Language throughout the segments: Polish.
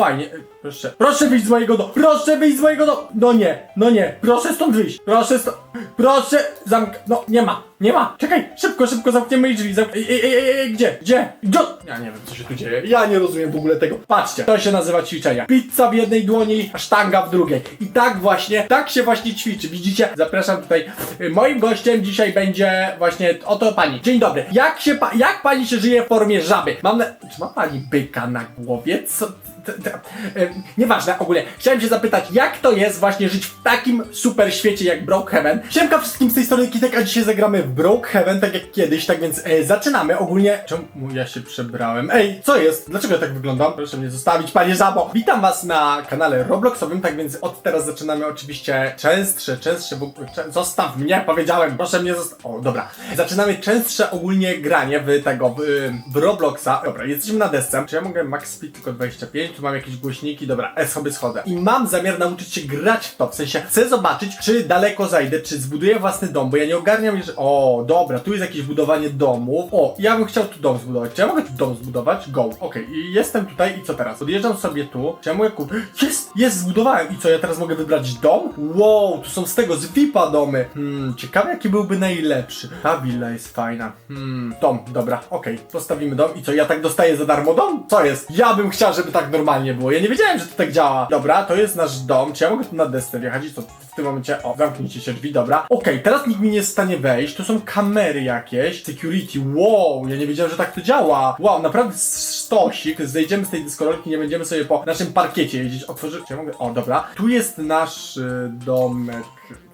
fajnie. y, Proszę, proszę wyjść z mojego domu. Proszę wyjść z mojego domu. No nie, no nie. Proszę stąd wyjść. Proszę stąd. Proszę zamk... No, nie ma. Nie ma. Czekaj, szybko, szybko zamkniemy jej drzwi. Zamk... Ej, ej, gdzie? Gdzie? Gdzie? Ja nie wiem, co się tu dzieje. Ja nie rozumiem w ogóle tego. Patrzcie, to się nazywa ćwiczenia. Pizza w jednej dłoni, sztanga w drugiej. I tak właśnie, tak się właśnie ćwiczy. Widzicie? Zapraszam tutaj. Y, Moim gościem dzisiaj będzie właśnie oto pani. Dzień dobry. Jak się pa... jak pani się żyje w formie żaby? Mam na... Czy ma pani byka na głowie? Co... e, Nieważne, ogólnie. Chciałem się zapytać, jak to jest właśnie żyć w takim super świecie jak Brokehaven? Siemka wszystkim z tej strony Kitek, a dzisiaj zagramy w Brokehaven, tak jak kiedyś, tak więc e, zaczynamy. Ogólnie... Czemu ja się przebrałem? Ej, co jest? Dlaczego ja tak wyglądam? Proszę mnie zostawić, panie Żabo! Witam was na kanale Robloxowym, tak więc od teraz zaczynamy oczywiście częstsze, częstsze... Bo, cze, zostaw mnie, powiedziałem, proszę mnie zostaw... O, dobra. Zaczynamy częstsze ogólnie granie w tego, w, w Robloxa. Dobra, jesteśmy na desce. Czy ja mogę max speed tylko 25? Tu mam jakieś głośniki, dobra, e, sobie schodzę. I mam zamiar nauczyć się grać w to, w sensie chcę zobaczyć, czy daleko zajdę, czy zbuduję własny dom, bo ja nie ogarniam jeszcze... O, dobra, tu jest jakieś budowanie domów. O, ja bym chciał tu dom zbudować. Czy ja mogę tu dom zbudować? Go. Okej, i jestem tutaj i co teraz? Podjeżdżam sobie tu. Czy ja mogę kup... Jest! Jest, zbudowałem. I co, ja teraz mogę wybrać dom? Wow, tu są z tego, z VIPa domy. Hmm, ciekawe jaki byłby najlepszy. Ta willa jest fajna. Hmm, dom, dobra, okej, postawimy dom. I co, ja tak dostaję za darmo dom? Co jest? Ja bym chciał, żeby tak normalnie było. Ja nie wiedziałem, że to tak działa. Dobra, to jest nasz dom. Czy ja mogę tu na desce wjechać i co? W tym momencie, o, zamknijcie się drzwi, dobra. Okej, teraz nikt mi nie jest w stanie wejść. Tu są kamery jakieś. Security, wow, ja nie wiedziałem, że tak to działa. Wow, naprawdę stosik. Zejdziemy z tej dyskorolki, nie będziemy sobie po naszym parkiecie jeździć. Otworzyć, czy ja mogę? O, dobra. Tu jest nasz y, domek.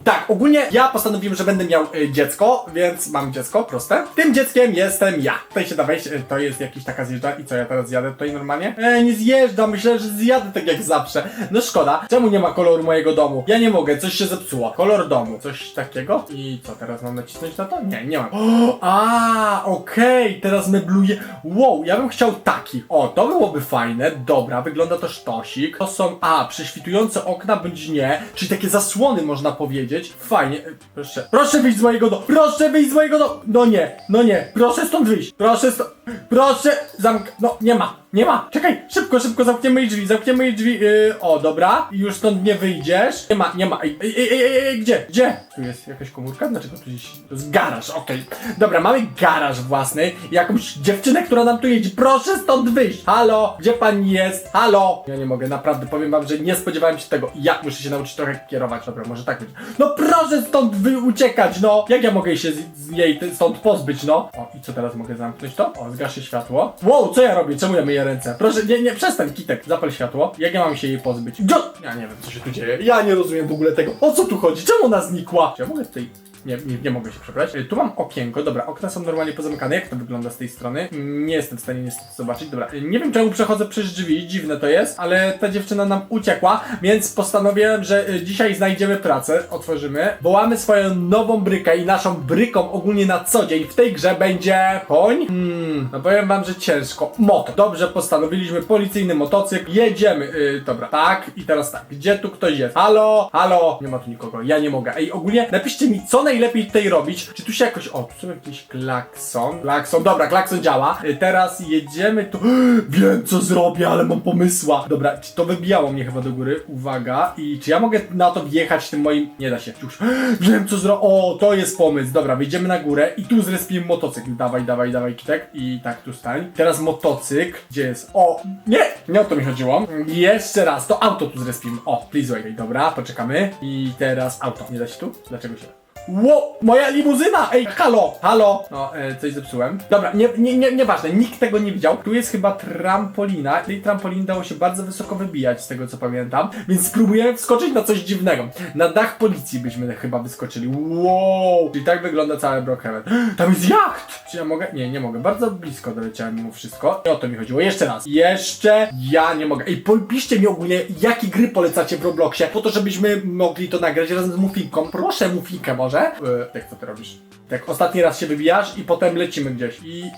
Tak, ogólnie ja postanowiłem, że będę miał y, dziecko, więc mam dziecko, proste. Tym dzieckiem jestem ja. Tutaj się da wejść, y, to jest jakiś taka zjeżdża i co, ja teraz zjadę tutaj normalnie? E, nie zjeżdżam, myślę, że zjadę tak jak zawsze. No szkoda, czemu nie ma koloru mojego domu? Ja nie mogę, coś się zepsuło. Kolor domu, coś takiego? I co, teraz mam nacisnąć na to? Nie, nie mam. O, a, okej, teraz mebluję. Wow, ja bym chciał taki. O, to byłoby fajne, dobra, wygląda to sztosik. To są, a, prześwitujące okna bądź nie, czyli takie zasłony można powiedzieć. Fajnie, y, proszę. Proszę wyjść z mojego domu, proszę wyjść z mojego domu. No nie, no nie, proszę stąd wyjść, proszę stąd, proszę, zamk... No, nie ma, nie ma. Czekaj, szybko, szybko zamkniemy jej drzwi, zamkniemy jej drzwi. Yy, o, dobra, już stąd nie wyjdziesz. Nie ma, nie ma. Ej, ej, ej, ej, gdzie, gdzie? Tu jest jakaś komórka? Dlaczego tu gdzieś... To jest garaż, okej. Dobra, mamy garaż własny, jakąś dziewczynę, która nam tu jedzie. Proszę stąd wyjść. Halo, gdzie pani jest? Halo. Ja nie mogę, naprawdę, powiem wam, że nie spodziewałem się tego. Ja muszę się nauczyć trochę kierować. Dobra, może tak być. No proszę stąd wy uciekać, no. Jak ja mogę się z, z ty- stąd pozbyć, no? O, i co teraz mogę zamknąć to? O, zgaszę światło. Wow, co ja robię? Czemu ja myję ręce? Proszę, nie, nie, przestań, Kitek, zapal światło. Jak ja mam się jej pozbyć? Ja nie wiem, co się tu dzieje. Ja nie rozumiem w ogóle tego. O co tu chodzi? Czemu ona znikła? Czy ja mogę tutaj... Nie, nie, nie mogę się przebrać. Y, Tu mam okienko, dobra, okna są normalnie pozamykane. Jak to wygląda z tej strony? Nie jestem w stanie niestety zobaczyć. Dobra, y, nie wiem czemu przechodzę przez drzwi, dziwne to jest, ale ta dziewczyna nam uciekła, więc postanowiłem, że y, dzisiaj znajdziemy pracę. Otworzymy. Wołamy swoją nową brykę i naszą bryką ogólnie na co dzień w tej grze będzie koń. Hmm, no powiem wam, że ciężko. Moto. Dobrze, postanowiliśmy policyjny motocykl. Jedziemy. Y, dobra, tak i teraz tak. Gdzie tu ktoś jest? Halo? Halo? Nie ma tu nikogo. Ja nie mogę. Ej, ogólnie napiszcie mi, co najlepiej tutaj robić. Czy tu się jakoś... O, tu są jakiś klakson. Klakson, dobra, klakson działa. Y, teraz jedziemy tu... Wiem, co zrobię, ale mam pomysła. Dobra, czy to wybijało mnie chyba do góry. Uwaga. I czy ja mogę na to wjechać tym moim... Nie da się. Już. Wiem, co zrobię. O, to jest pomysł. Dobra, wyjdziemy na górę i tu zrespimy motocykl. Dawaj, dawaj, dawaj, kitek. I tak, tu stań. Teraz motocykl. Gdzie jest? O, nie! Nie o to mi chodziło. Jeszcze raz, to auto tu zrespimy. O, please wait. Dobra, poczekamy. I teraz auto. Nie da się tu? Dlaczego się... Ło, moja limuzyna! Ej, halo, halo! No, e, coś zepsułem. Dobra, nie, nie, nie, nieważne, nikt tego nie widział. Tu jest chyba trampolina. Tej trampoliny dało się bardzo wysoko wybijać, z tego co pamiętam. Więc spróbujemy wskoczyć na coś dziwnego. Na dach policji byśmy chyba wyskoczyli. Wow! I tak wygląda cały Brookhaven. Tam jest jacht! Czy ja mogę? Nie, nie mogę. Bardzo blisko doleciałem mimo wszystko. I o to mi chodziło. Jeszcze raz. Jeszcze ja nie mogę. Ej, piszcie mi ogólnie, jakie gry polecacie w Robloxie, po to, żebyśmy mogli to nagrać razem z Mufinką. Proszę Mufinkę może. Yy, jak co ty robisz? Tak, ostatni raz się wybijasz i potem lecimy gdzieś. I...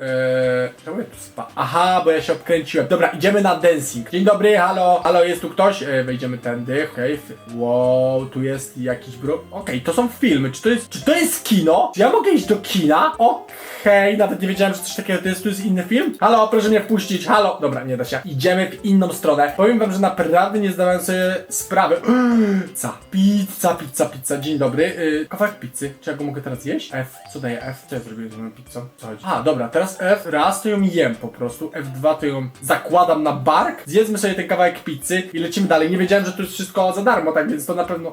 Eee, tu spa? Aha, bo ja się obkręciłem. Dobra, idziemy na dancing. Dzień dobry, halo, halo, jest tu ktoś? E, wejdziemy tędy, okej. f- Wow, tu jest jakiś bro... Okej, to są filmy. Czy to jest, czy to jest kino? Czy ja mogę iść do kina? Okej, nawet nie wiedziałem, że coś takiego to jest. Tu jest inny film? Halo, proszę mnie wpuścić, halo. Dobra, nie da się. Idziemy w inną stronę. Powiem wam, że naprawdę nie zdawałem sobie sprawy. Pizza, pizza, pizza, pizza. Dzień dobry. Yy, kawałek pizzy. Czy ja go mogę teraz jeść? F. Co daje F? Co ja zrobiłem z moją pizzą? Co chodzi? A, dobra, teraz F. Raz to ją jem po prostu. F2 to ją zakładam na bark. Zjedzmy sobie ten kawałek pizzy i lecimy dalej. Nie wiedziałem, że to jest wszystko za darmo, tak więc to na pewno...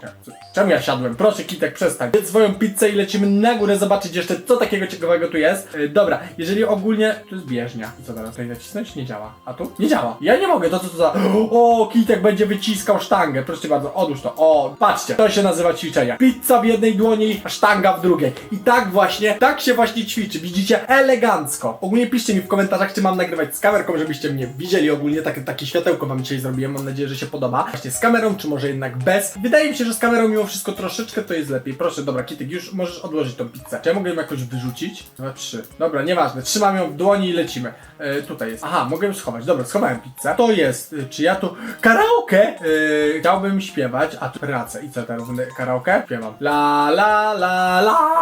Czemu ja siadłem? Proszę, Kitek, przestań. Jedz swoją pizzę i lecimy na górę zobaczyć jeszcze, co takiego ciekawego tu jest. Yy, dobra, jeżeli ogólnie... Tu jest bieżnia. Co teraz? Tutaj nacisnąć? Nie działa. A tu? Nie działa. Ja nie mogę. To co to za... O, Kitek będzie wyciskał sztangę. Proszę bardzo, odłóż to. O, patrzcie. To się nazywa ćwiczenia. Pizza w jednej dłoni, sztanga w drugiej. I tak właśnie, tak się właśnie ćwiczy. Widzicie? Elegancko. Ogólnie piszcie mi w komentarzach, czy mam nagrywać z kamerką, żebyście mnie widzieli. Ogólnie takie, takie światełko wam dzisiaj zrobiłem. Mam nadzieję, że się podoba. Właśnie z kamerą, czy może jednak bez. Wydaje mi się, że z kamerą mimo wszystko troszeczkę to jest lepiej. Proszę, dobra, Kitek, już możesz odłożyć tą pizzę. Czy ja mogę ją jakoś wyrzucić? Dwa, trzy. Dobra, nieważne. Trzymam ją w dłoni i lecimy. E, tutaj jest. Aha, mogę ją schować. Dobra, schowałem pizzę. To jest, y, czy ja tu... Karaoke! E, chciałbym śpiewać, a tu pracę. I co teraz karaoke? Śpiewam. La la la la.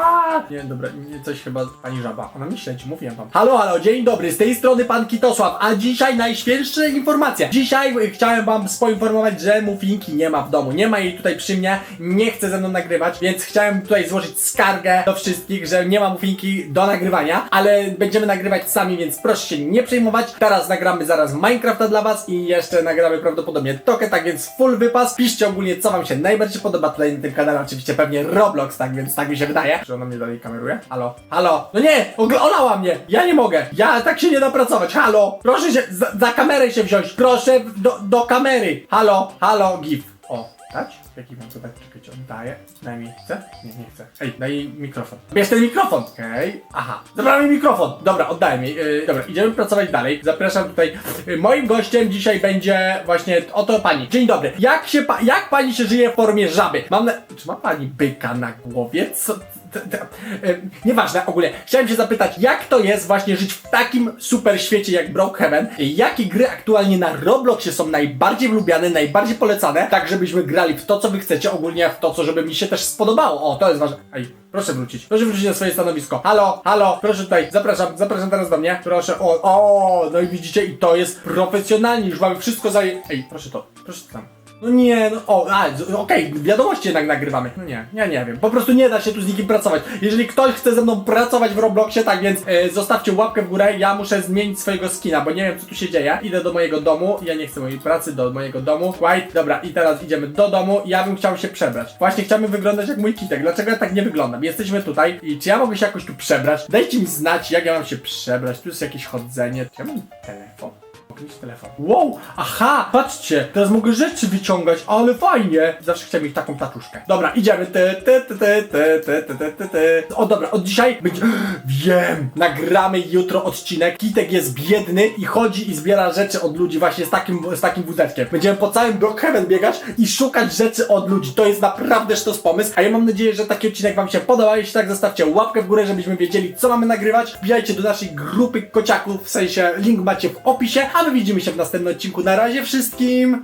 Nie, dobra, nie, coś chyba pani żaba. Ona mi śledzi, mówiłem wam. Halo, halo, dzień dobry, z tej strony pan Kitosław, a dzisiaj najświeższe informacje. Dzisiaj y, chciałem wam poinformować, że Mufinki nie ma w domu. Nie ma jej tutaj przy mnie, nie chce ze mną nagrywać, więc chciałem tutaj złożyć skargę do wszystkich, że nie ma Mufinki do nagrywania, ale będziemy nagrywać sami, więc proszę się nie przejmować. Teraz nagramy zaraz Minecrafta dla was i jeszcze nagramy prawdopodobnie Tokę, tak więc full wypas. Piszcie ogólnie, co wam się najbardziej podoba tutaj na tym kanale, oczywiście pewnie Roblox, tak więc tak mi się wydaje. Czy ona mnie dalej kameruje? Halo? Halo? No nie! ogl- Olała mnie! Ja nie mogę! Ja tak się nie da pracować! Halo? Proszę się, za, za kamerę się wziąć! Proszę do, do kamery! Halo? Halo? Gif. O, dać? Jaki mam to dać? Czekajcie, on daje. Daj mi. Chce? Nie, nie chce. Ej, daj jej mikrofon. Bierz ten mikrofon! Okej. Aha. Zabrałem mi mikrofon! Dobra, oddaj mi. Yy, dobra, idziemy pracować dalej. Zapraszam tutaj. Yy, moim gościem dzisiaj będzie właśnie oto pani. Dzień dobry. Jak się pa jak pani się żyje w formie żaby? Mam na... Czy ma pani byka na głowie? Co... e, Nieważne, ogólnie. Chciałem się zapytać, jak to jest właśnie żyć w takim super świecie jak Brookhaven? Jakie gry aktualnie na Robloxie są najbardziej lubiane, najbardziej polecane, tak żebyśmy grali w to, co wy chcecie, ogólnie w to, co żeby mi się też spodobało. O, to jest ważne. Ej, proszę wrócić. Proszę wrócić na swoje stanowisko. Halo, halo, proszę tutaj, zapraszam, zapraszam teraz do mnie. Proszę, o, o, no i widzicie, i to jest profesjonalnie, już mamy wszystko zaje... Ej, proszę to, proszę to tam. No nie, no o, a, okej, wiadomości jednak nagrywamy. No nie, ja nie wiem. Po prostu nie da się tu z nikim pracować. Jeżeli ktoś chce ze mną pracować w Robloxie, tak więc e, zostawcie łapkę w górę. Ja muszę zmienić swojego skina, bo nie wiem co tu się dzieje. Idę do mojego domu. Ja nie chcę mojej pracy, do mojego domu. White, dobra, i teraz idziemy do domu. Ja bym chciał się przebrać. Właśnie chciałbym wyglądać jak mój kitek. Dlaczego ja tak nie wyglądam? Jesteśmy tutaj i czy ja mogę się jakoś tu przebrać? Dajcie mi znać, jak ja mam się przebrać. Tu jest jakieś chodzenie. Czy ja mam telefon? Mieć telefon. Wow, aha, patrzcie, teraz mogę rzeczy wyciągać, ale fajnie. Zawsze chciałem mieć taką tatuszkę. Dobra, idziemy. Ty, ty, ty, ty, ty, ty, ty, ty, ty. O dobra, od dzisiaj będzie... Wiem, nagramy jutro odcinek. Kitek jest biedny i chodzi i zbiera rzeczy od ludzi właśnie z takim, z takim wózeczkiem. Będziemy po całym Brookhaven biegać i szukać rzeczy od ludzi. To jest naprawdę sztos pomysł, a ja mam nadzieję, że taki odcinek wam się podoba. Jeśli tak, zostawcie łapkę w górę, żebyśmy wiedzieli, co mamy nagrywać. Wbijajcie do naszej grupy kociaków, w sensie link macie w opisie, a my widzimy się w następnym odcinku. Na razie wszystkim!